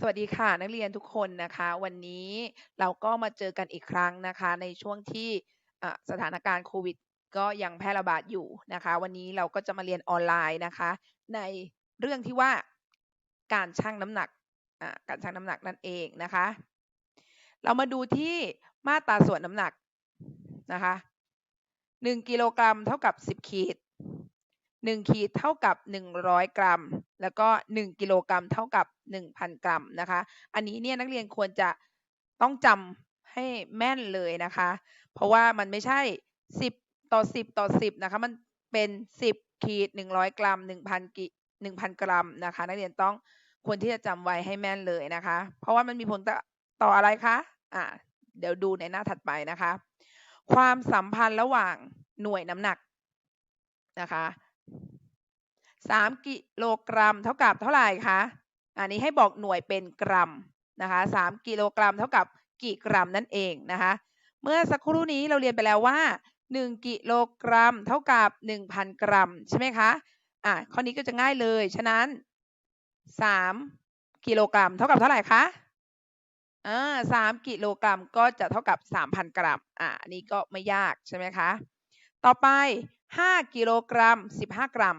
สวัสดีค่ะ นักเรียนทุกคนนะคะ วันนี้เราก็มาเจอกันอีกครั้งนะคะ ในช่วงที่สถานการณ์โควิด ก็ยังแพร่ระบาดอยู่นะคะ วันนี้เราก็จะมาเรียนออนไลน์นะคะ ในเรื่องที่ว่าการชั่งน้ำหนักการชั่งน้ำหนักนั่นเองนะคะ เรามาดูที่มาตราส่วนน้ำหนักนะคะหนึ่งกิโลกรัมเท่ากับสิบขีด หนึ่งขีดเท่ากับหนึ่งร้อยกรัม แล้วก็หนึ่งกิโลกรัมเท่ากับหนึ่งพันกรัมนะคะ อันนี้เนี่ยนักเรียนควรจะต้องจำให้แม่นเลยนะคะ เพราะว่ามันไม่ใช่สิบต่อสิบต่อสิบนะคะ มันเป็นสิบขีดหนึ่งร้อยกรัมหนึ่งพันกิหนึ่งพันกรัมนะคะ นักเรียนต้องควรที่จะจำไว้ให้แม่นเลยนะคะ เพราะว่ามันมีผลต่อต่ออะไรคะอ่าเดี๋ยวดูในหน้าถัดไปนะคะ ความสัมพันธ์ระหว่างหน่วยน้ำหนักนะคะ สามกิโลกรัมเท่ากับเท่าไหร่คะ อันนี้ให้บอกหน่วยเป็นกรัมนะคะสามกิโลกรัมเท่ากับกี่กรัมนั่นเองนะคะ เมื่อสักครู่นี้เราเรียนไปแล้วว่าหนึ่งกิโลกรัมเท่ากับหนึ่งพันกรัม ใช่ไหมคะ อะข้อนี้ก็จะง่ายเลย ฉะนั้นสามกิโลกรัมเท่ากับเท่าไหร่คะอ่าสามกิโลกรัมก็จะเท่ากับสามพันกรัม อ่าอันนี้ก็ไม่ยากใช่ไหมคะ ต่อไปห้ากิโลกรัมสิบห้ากรัม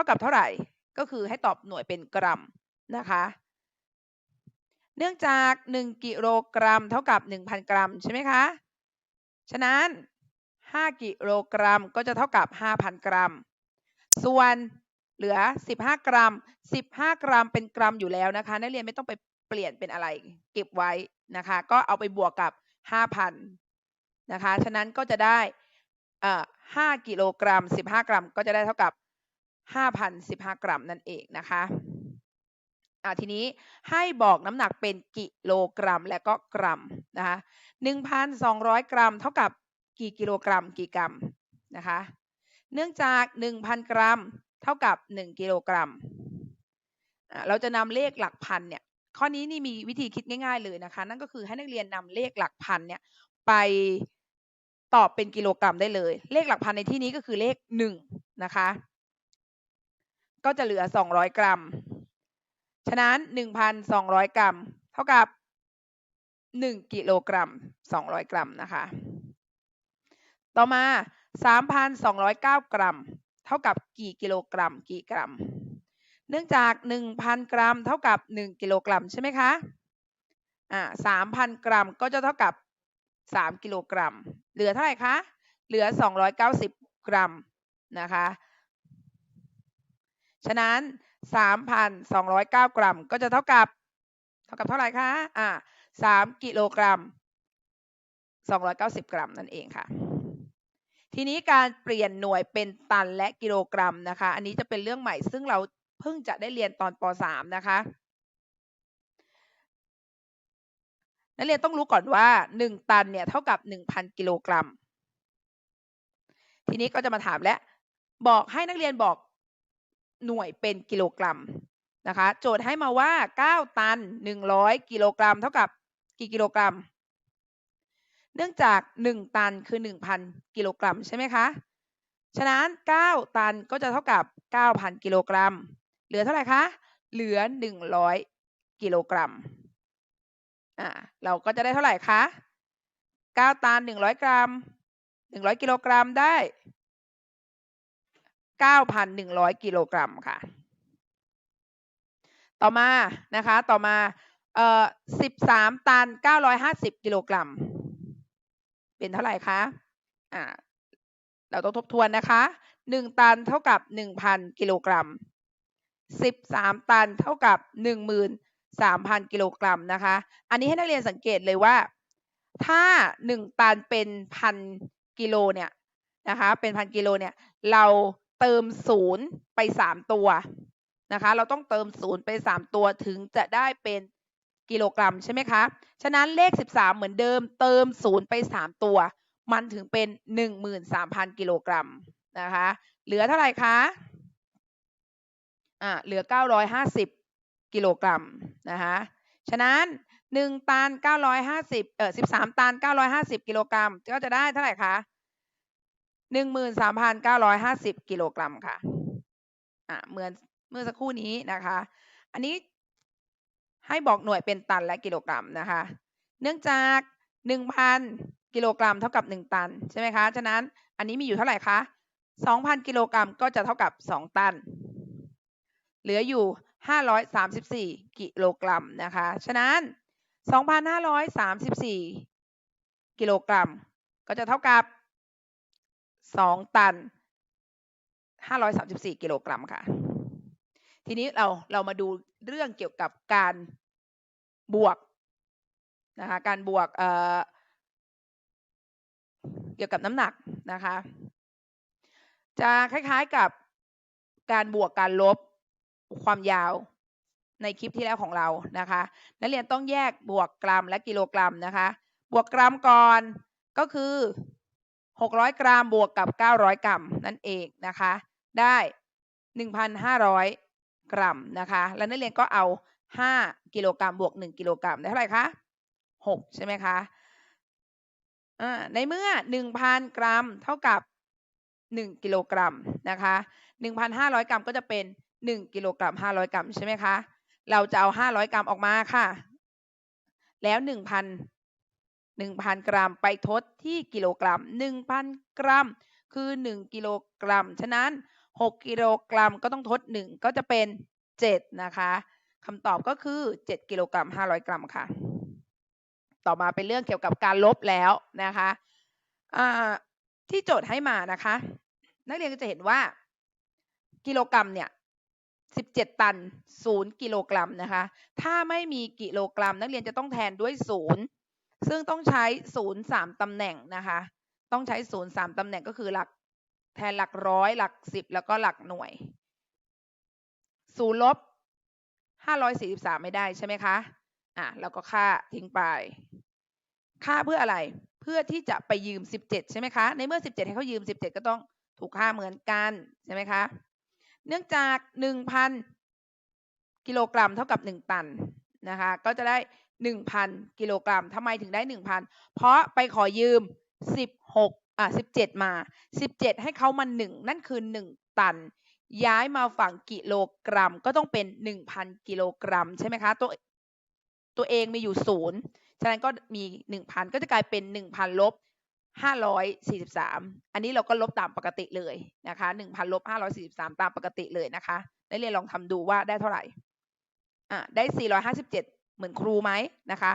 ท่ากับเท่าไหร่ก็คือให้ตอบหน่วยเป็นกรัมนะคะ เนื่องจากหนึ่งกิโลกรัม เท่ากับหนึ่งพันกรัมใช่ไหมคะ ฉะนั้นห้ากิโลกรัมก็จะเท่ากับห้าพันกรัม ส่วนเหลือสิบห้ากรัมสิบห้ากรัมเป็นกรัมอยู่แล้วนะคะ นักเรียนไม่ต้องไปเปลี่ยนเป็นอะไร เก็บไว้นะคะ ก็เอาไปบวกกับห้าพันนะคะ ฉะนั้นก็จะได้เอ่อห้ากิโลกรัมสิบห้ากรัม ก็จะได้เท่ากับ ห้าพันสิบห้ากรัมนั่นเองนะคะอ่าทีนี้ให้บอกน้ำหนักเป็นกิโลกรัมและก็กรัมนะคะหนึ่งพันสองร้อยกรัม เท่ากับกี่กิโลกรัมกี่กรัมนะคะ เนื่องจากหนึ่งพันกรัม เท่ากับหนึ่งกิโลกรัม เราจะนำเลขหลักพันเนี่ย ข้อนี้นี่มีวิธีคิดง่ายๆเลยนะคะ นั่นก็คือให้นักเรียนนำเลขหลักพันเนี่ยไปตอบเป็นกิโลกรัมได้เลย เลขหลักพันในที่นี้ก็คือเลขหนึ่งนะคะ ก็จะเหลือสองร้อยกรัม ฉะนั้นหนึ่งพันสองร้อยกรัม เท่ากับหนึ่งกิโลกรัมสองร้อยกรัมนะคะ ต่อมาสามพันสองร้อยเก้ากรัม เท่ากับกี่กิโลกรัม กี่กรัม เนื่องจากหนึ่งพันกรัม เท่ากับหนึ่งกิโลกรัมใช่ไหมคะ อ่าสามพันกรัมก็จะเท่ากับสามกิโลกรัม เหลือเท่าไหร่คะ เหลือสองร้อยเก้าสิบกรัมนะคะ ฉะนั้นสามพันสองร้อยเก้ากรัมก็จะเท่ากับ เท่ากับเท่าไหร่คะ อ่าสามกิโลกรัมสองร้อยเก้าสิบกรัมนั่นเองค่ะ ทีนี้การเปลี่ยนหน่วยเป็นตันและกิโลกรัมนะคะ อันนี้จะเป็นเรื่องใหม่ซึ่งเราเพิ่งจะได้เรียนตอนป .3 นะคะนักเรียนต้องรู้ก่อนว่า 1 ตันเนี่ยเท่ากับ 1,000 กิโลกรัม ทีนี้ก็จะมาถามและ บอกให้นักเรียนบอก หน่วยเป็นกิโลกรัมนะคะ โจทย์ให้มาว่า 9 ตัน 100 กิโลกรัม เท่ากับกี่กิโลกรัม เนื่องจาก 1 ตันคือ 1,000 กิโลกรัมใช่ไหมคะ ฉะนั้น 9 ตันก็จะเท่ากับ 9,000 กิโลกรัม เหลือเท่าไหร่คะ เหลือ 100 กิโลกรัม อ่า เราก็จะได้เท่าไหร่คะ 9 ตัน 100 กรัม 100 กิโลกรัมได้ 9,100 กิโลกรัมค่ะ ต่อมานะคะ ต่อมาเอ่อ13 ตัน 950 กิโลกรัม เป็นเท่าไหร่คะอ่าเราต้องทบทวนนะคะ 1 ตันเท่ากับ 1,000 กิโลกรัม 13 ตันเท่ากับ 13,000 กิโลกรัมนะคะ อันนี้ให้นักเรียนสังเกตเลยว่า ถ้า 1 ตันเป็นพันกิโลเนี่ยนะคะ เป็นพันกิโลเนี่ย เรา เติมศูนย์ไป3ตัวนะคะ เราต้องเติมศูนย์ไป3ตัวถึงจะได้เป็นกิโลกรัมใช่ไหมคะ ฉะนั้นเลข 13 เหมือนเดิม เติมศูนย์ไป 3 ตัว มันถึงเป็น 13,000 กิโลกรัมนะคะ เหลือเท่าไหร่คะ อ่า เหลือ 950 กิโลกรัมนะคะ ฉะนั้น 1 ตัน 950 เอ่อ 13 ตัน 950 กิโลกรัม ก็จะได้เท่าไหร่คะ 13,950กิโลกรัมค่ะ อ่าเหมือนเมื่อสักครู่นี้นะคะ อันนี้ให้บอกหน่วยเป็นตันและกิโลกรัมนะคะ เนื่องจาก1,000กิโลกรัมเท่ากับ1ตันใช่ไหมคะ ฉะนั้นอันนี้มีอยู่เท่าไหร่คะ2,000กิโลกรัมก็จะเท่ากับ2ตัน เหลืออยู่534กิโลกรัมนะคะ ฉะนั้น2,534กิโลกรัม ก็จะเท่ากับ 2ตัน534กิโลกรัมค่ะ ทีนี้เราเรามาดูเรื่องเกี่ยวกับการบวกนะคะการบวกเอ่อเกี่ยวกับน้ำหนักนะคะ จะคล้ายๆกับการบวกการลบความยาวในคลิปที่แล้วของเรานะคะ นักเรียนต้องแยกบวกกรัมและกิโลกรัมนะคะ บวกกรัมก่อนก็คือ 600 กรัมบวกกับ 900 กรัมนั่นเองนะคะ ได้ 1,500 กรัมนะคะ แล้วนักเรียนก็เอา 5 กิโลกรัมบวก 1 กิโลกรัมได้เท่าไหร่คะ 6 ใช่ไหมคะในเมื่อ 1,000 กรัมเท่ากับ 1 กิโลกรัมนะคะ 1,500 กรัมก็จะเป็น 1 กิโลกรัม 500 กรัมใช่ไหมคะ เราจะเอา 500 กรัมออกมาค่ะ แล้ว 1,000 กรัม ไปทดที่กิโลกรัม 1,000 กรัม คือ 1 กิโลกรัม ฉะนั้น 6 กิโลกรัมก็ต้องทด 1 ก็จะเป็น 7 นะคะคำตอบก็คือ 7 กิโลกรัม 500 กรัมค่ะ ต่อมาเป็นเรื่องเกี่ยวกับการลบแล้วนะคะที่โจทย์ให้มานะคะ นักเรียนก็จะเห็นว่า กิโลกรัมเนี่ย17 ตัน 0 กิโลกรัมนะคะ ถ้าไม่มีกิโลกรัม นักเรียนจะต้องแทนด้วย 0 ซึ่งต้องใช้0 3ตำแหน่งนะคะ ต้องใช้0 3ตำแหน่งก็คือหลักแทนหลักร้อยหลัก10แล้วก็หลักหน่วย0ลบ543ไม่ได้ใช่ไหมคะอะเราก็ค่าทิ้งไป ค่าเพื่ออะไรเพื่อที่จะไปยืม17ใช่ไหมคะ ในเมื่อ17ให้เขายืม17ก็ต้องถูกค่าเหมือนกันใช่ไหมคะ เนื่องจาก1,000กิโลกรัมเท่ากับ1ตันนะคะ ก็จะได้ 1,000 กิโลกรัมทำไมถึงได้ 1,000 เพราะไปขอยืม 16อะ17 มา 17 ให้เขามา 1 นั่นคือ 1 ตัน ย้ายมาฝั่งกิโลกรัม ก็ต้องเป็น 1,000 กิโลกรัม ใช่ไหมคะ ตัวตัวเองมีอยู่0ฉะนั้นก็มี 1,000 ก็จะกลายเป็น 1,000ลบ543 อันนี้เราก็ลบตามปกติเลยนะคะ1,000ลบ543 ตามปกติเลยนะคะนักเรียนลองทำดูว่าได้เท่าไหร่ อะ ได้ 457 เหมือนครูไหมนะคะ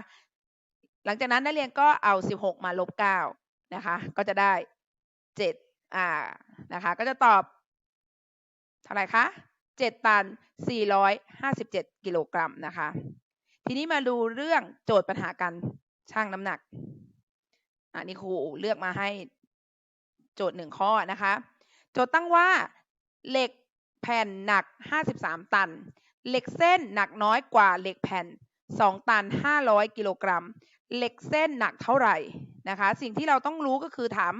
หลังจากนั้นนักเรียนก็เอา 16 มาลบ9นะคะ ก็จะได้ 7 อ่านะคะ ก็จะตอบ เท่าไหร่คะ 7 ตัน 457 กิโลกรัมนะคะ ทีนี้มาดูเรื่องโจทย์ปัญหาการชั่งน้ำหนัก อันนี้ครูเลือกมาให้โจทย์หนึ่งข้อนะคะ โจทย์ตั้งว่าเหล็กแผ่นหนัก 53 ตัน เหล็กเส้นหนักน้อยกว่าเหล็กแผ่น 2 ตัน 500 กิโลกรัม เหล็กเส้นหนักเท่าไหร่นะคะ สิ่งที่เราต้องรู้ก็คือถาม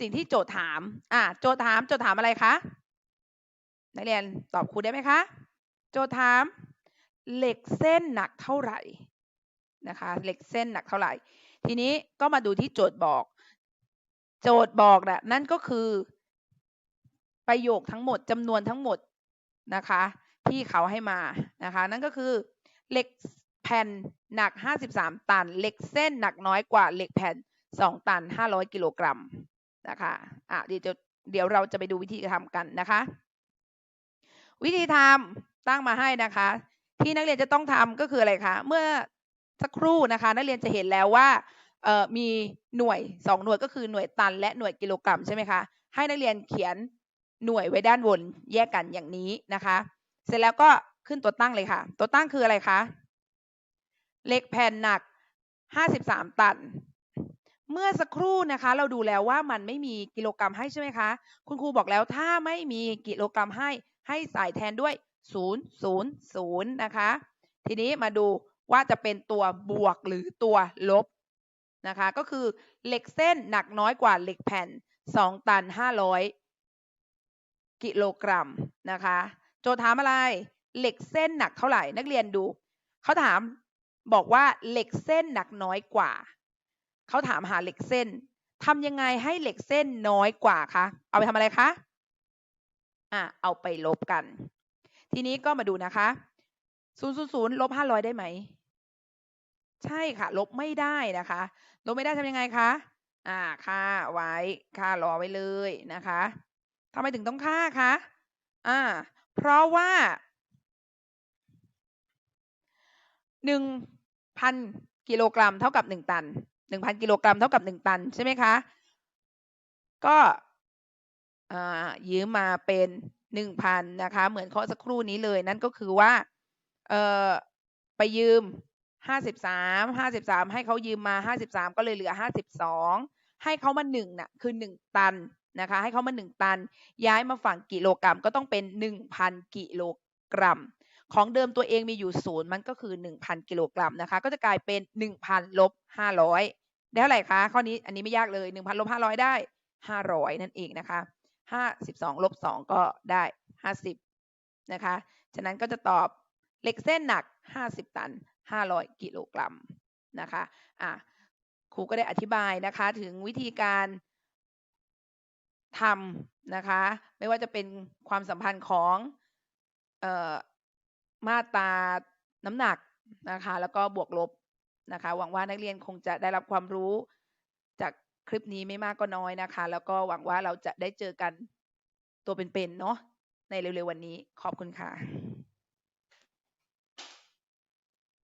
สิ่งที่โจทย์ถาม อ่าโจทย์ถาม โจทย์ถามอะไรคะ นักเรียนตอบครูได้ไหมคะ โจทย์ถาม เหล็กเส้นหนักเท่าไหร่นะคะ เหล็กเส้นหนักเท่าไหร่ ทีนี้ก็มาดูที่โจทย์บอก โจทย์บอกนะนั่นก็คือ ประโยคทั้งหมดจำนวนทั้งหมดนะคะ ที่เขาให้มานะคะ นั่นก็คือ เหล็กแผ่นหนัก 53 ตัน เหล็กเส้นหนักน้อยกว่าเหล็กแผ่น 2 ตัน 500 กิโลกรัมนะคะอะเดี๋ยวเดี๋ยวเราจะไปดูวิธีทำกันนะคะ วิธีทำตั้งมาให้นะคะ ที่นักเรียนจะต้องทำก็คืออะไรคะ เมื่อสักครู่นะคะ นักเรียนจะเห็นแล้วว่าเอ่อมีหน่วย 2 หน่วยก็คือหน่วยตันและหน่วยกิโลกรัมใช่ไหมคะให้นักเรียนเขียนหน่วยไว้ด้านบนแยกกันอย่างนี้นะคะ เสร็จแล้วก็ ขึ้นตัวตั้งเลยค่ะ ตัวตั้งคืออะไรคะเหล็กแผ่นหนัก 53 ตัน เมื่อสักครู่นะคะ เราดูแล้วว่ามันไม่มีกิโลกรัมให้ใช่ไหมคะ คุณครูบอกแล้วถ้าไม่มีกิโลกรัมให้ให้ใส่แทนด้วย 0 0 0 นะคะ ทีนี้มาดูว่าจะเป็นตัวบวกหรือตัวลบนะคะ ก็คือเหล็กเส้นหนักน้อยกว่าเหล็กแผ่น 2 ตัน 500 กิโลกรัมนะคะ โจทย์ถามอะไร เหล็กเส้นหนักเท่าไหร่นักเรียนดู เขาถามบอกว่าเหล็กเส้นหนักน้อยกว่า เขาถามหาเหล็กเส้นทำยังไงให้เหล็กเส้นน้อยกว่าคะ เอาไปทำอะไรคะ อะ เอาไปลบกัน ทีนี้ก็มาดูนะคะ000ลบ500ได้ไหม?ใช่ค่ะ ลบไม่ได้นะคะ ลบไม่ได้ทำยังไงคะ?อ่า ค่าไว้ ค่ารอไว้เลยนะคะทำไมถึงต้องค่าคะ?อ่า เพราะว่า 1,000กิโลกรัมเท่ากับ1ตัน1,000กิโลกรัมเท่ากับ1ตัน ใช่ไหมคะ?ก็อ่ยืมมาเป็น1,000นนะคะ เหมือนข้อสักครู่นี้เลยนั่นก็คือว่าเออไปยืม53 53ให้เขายืมมา53ก็เลยเหลือ52ให้เขามา1น่ะคือ1ตันนะคะ ให้เขามา1ตัน ย้ายมาฝั่งกิโลกรัมก็ต้องเป็น1,000กิโลกรัม ของเดิมตัวเองมีอยู่0มันก็คือ 1,000 กิโลกรัมนะคะ ก็จะกลายเป็น 1,000ลบ500 ได้เท่าไหร่คะ?ข้อนี้อันนี้ไม่ยากเลย 1,000ลบ500 ได้ 500 นั่นเองนะคะ 52ลบ2ก็ได้ 50 นะคะ ฉะนั้นก็จะตอบเหล็กเส้นหนัก 50 ตัน 500 กิโลกรัมนะคะอ่าครูก็ได้อธิบายนะคะถึงวิธีการทำนะคะ ไม่ว่าจะเป็นความสัมพันธ์ของเอ่อ มาตราน้ำหนักนะคะ แล้วก็บวกลบนะคะ หวังว่านักเรียนคงจะได้รับความรู้จากคลิปนี้ไม่มากก็น้อยนะคะ แล้วก็หวังว่าเราจะได้เจอกันตัวเป็นๆเนาะในเร็วๆวันนี้ขอบคุณค่ะ